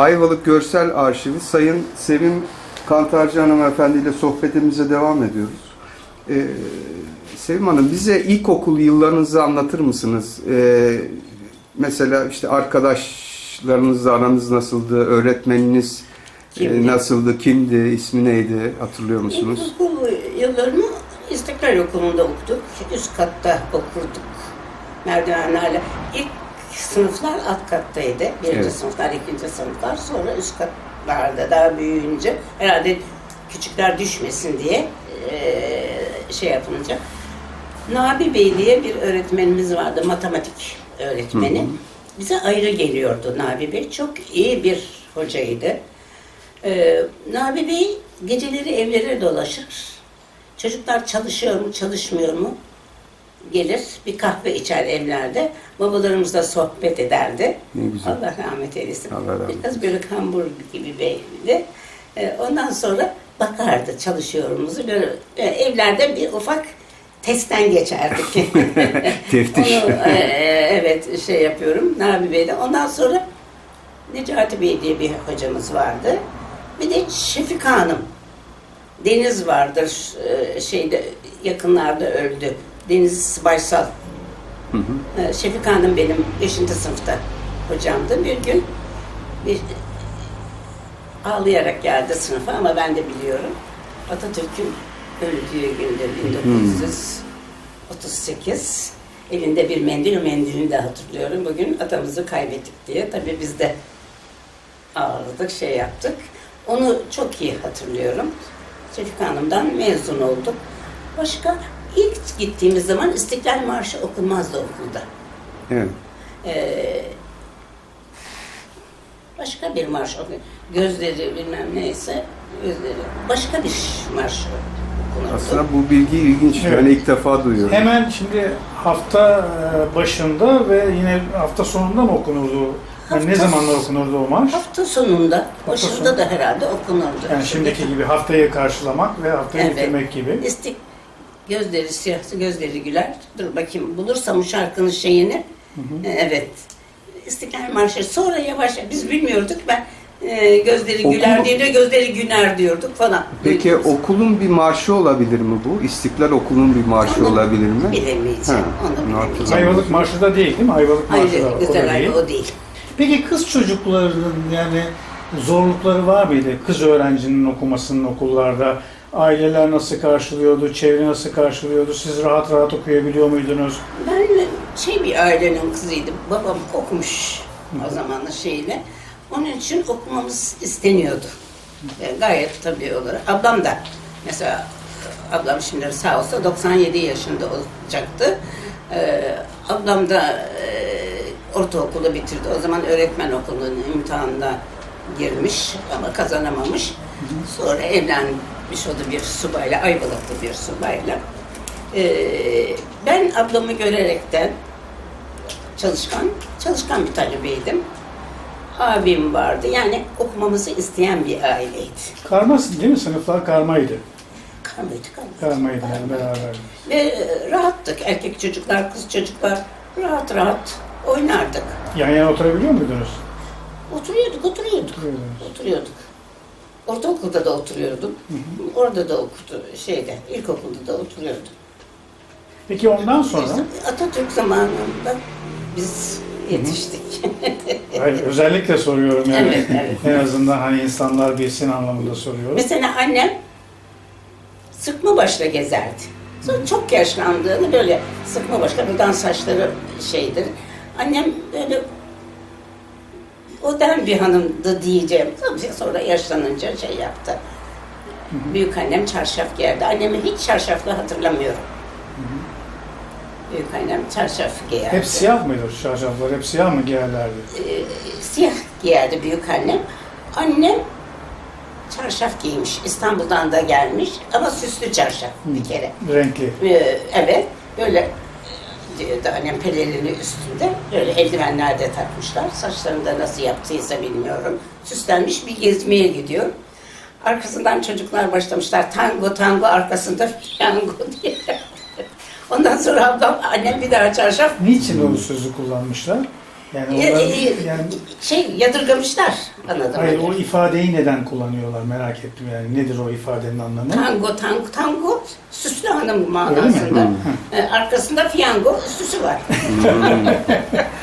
Ayvalık Görsel Arşivi Sayın Sevim Kantarcı Hanımefendi ile sohbetimize devam ediyoruz. Ee, Sevim Hanım bize ilkokul yıllarınızı anlatır mısınız? Ee, mesela işte arkadaşlarınızla aranız nasıldı? Öğretmeniniz e, Kimdi? nasıldı? Kimdi? İsmi neydi? Hatırlıyor musunuz? İlkokul yıllarımı İstiklal Okulu'nda okuduk. Üst katta okurduk. Merdivenlerle. İlk sınıflar alt kattaydı. Birinci Evet. sınıflar, ikinci sınıflar. Sonra üst katlarda daha büyüyünce herhalde küçükler düşmesin diye eee, şey yapılınca. Nabi Bey diye bir öğretmenimiz vardı, matematik öğretmeni. Bize ayrı geliyordu Nabi Bey. Çok iyi bir hocaydı. Ee, Nabi Bey geceleri evlere dolaşır. Çocuklar çalışıyor mu, çalışmıyor mu? Gelir, bir kahve içer evlerde. Babalarımızla sohbet ederdi. Ne güzel. Allah rahmet eylesin. Allah rahmet Biraz böyle kambur gibi beydi. Ee, ondan sonra bakardı çalışıyorumuzu. Böyle e, evlerde bir ufak testten geçerdik. Teftiş. Onu, e, evet şey yapıyorum Nabi Bey'de. Ondan sonra Necati Bey diye bir hocamız vardı. Bir de Şefika Hanım. Deniz vardır e, şeyde yakınlarda öldü. Deniz Baysal. E, Şefika Hanım benim 5. sınıfta hocamdı. Bir gün bir ağlayarak geldi sınıfa ama ben de biliyorum. Atatürk'ün öldüğü günde 1938 elinde bir mendil, mendilini de hatırlıyorum. Bugün atamızı kaybettik diye. Tabii biz de ağladık, şey yaptık. Onu çok iyi hatırlıyorum. Şefika Hanım'dan mezun olduk. Başka ilk gittiğimiz zaman İstiklal Marşı okunmazdı okulda. Evet. Ee, başka bir marş okuyor. Gözleri bilmem neyse gözleri. Başka bir marş okunurdu. Aslında bu bilgi ilginç. Evet. Ben ilk defa duyuyorum. Hemen şimdi hafta e, başında ve yine hafta sonunda mı okunurdu? Yani ne Hafta- zamanlar okunurdu o marş? Hafta sonunda, başında sonu. da herhalde okunurdu. Yani şimdiki gibi haftayı karşılamak ve haftayı Evet. bitirmek gibi. İstik gözleri siyah, gözleri güler. Dur bakayım bulursam bu şarkının şeyini. Evet. İstiklal Marşı. Sonra yavaş biz bilmiyorduk. Ben e, gözleri Okul- güler diye gözleri güner diyorduk falan. Peki Duydunuz. okulun bir marşı olabilir mi bu? İstiklal Okulu'nun bir marşı Onu olabilir mi? Bilemeyeceğim. Ha, Onu bilemeyeceğim. Ayvalık marşı da değil değil mi? Ayvalık marşı Hayır, da o da değil. O değil. Peki kız çocuklarının yani zorlukları var mıydı? Kız öğrencinin okumasının okullarda aileler nasıl karşılıyordu, çevre nasıl karşılıyordu, siz rahat rahat okuyabiliyor muydunuz? Ben şey bir ailenin kızıydım. Babam okumuş o zamanın şeyle. Onun için okumamız isteniyordu. E, gayet tabii olarak. Ablam da mesela ablam şimdi sağ olsa 97 yaşında olacaktı. E, ablam da e, ortaokulu bitirdi. O zaman öğretmen okulunun imtihanına girmiş ama kazanamamış. Sonra evlenmiş o da bir subayla, Ayvalıklı bir subayla. Ee, ben ablamı görerekten çalışkan, çalışkan bir talebeydim. Abim vardı. Yani okumamızı isteyen bir aileydi. Karmasın değil mi? Sınıflar karmaydı. Karmaydı, karmaydı. Karmaydı yani beraber. Ve e, rahattık. Erkek çocuklar, kız çocuklar rahat rahat oynardık. Yan yana oturabiliyor muydunuz? Oturuyorduk, oturuyorduk. Oturuyordunuz. Oturuyorduk. Ortaokulda da oturuyordum. Orada da okudu, şeyde, ilkokulda da oturuyordum. Peki ondan sonra Atatürk zamanında biz yetiştik. hayır, özellikle soruyorum yani. Evet, evet. En azından hani insanlar bilsin anlamında soruyorum. Mesela annem sıkma başla gezerdi. Sonra çok yaşlandığını böyle sıkma başla, buradan saçları şeydir. Annem böyle o den bir hanımdı diyeceğim. Tabii sonra yaşlanınca şey yaptı. Büyük annem çarşaf giyerdi. Annemi hiç çarşaflı hatırlamıyorum. Büyük annem çarşaf giyerdi. Hep siyah mıydı çarşaflar? Hep siyah mı giyerlerdi? Ee, siyah giyerdi büyük annem. Annem çarşaf giymiş. İstanbul'dan da gelmiş ama süslü çarşaf bir kere. Renkli. Ee, evet böyle diyordu annem pelelini üstünde böyle eldivenler de takmışlar. Saçlarını da nasıl yaptıysa bilmiyorum. Süslenmiş bir gezmeye gidiyor. Arkasından çocuklar başlamışlar tango tango arkasında piyango diye. Ondan sonra ablam annem bir daha çarşaf Niçin o sözü kullanmışlar? Yani E, onlar, e, yani şey yadırgamışlar anladım. hayır o ifadeyi neden kullanıyorlar merak ettim yani nedir o ifadenin anlamı? Tango, tango, tango süslü hanım manasında. E, arkasında fiyango süsü var.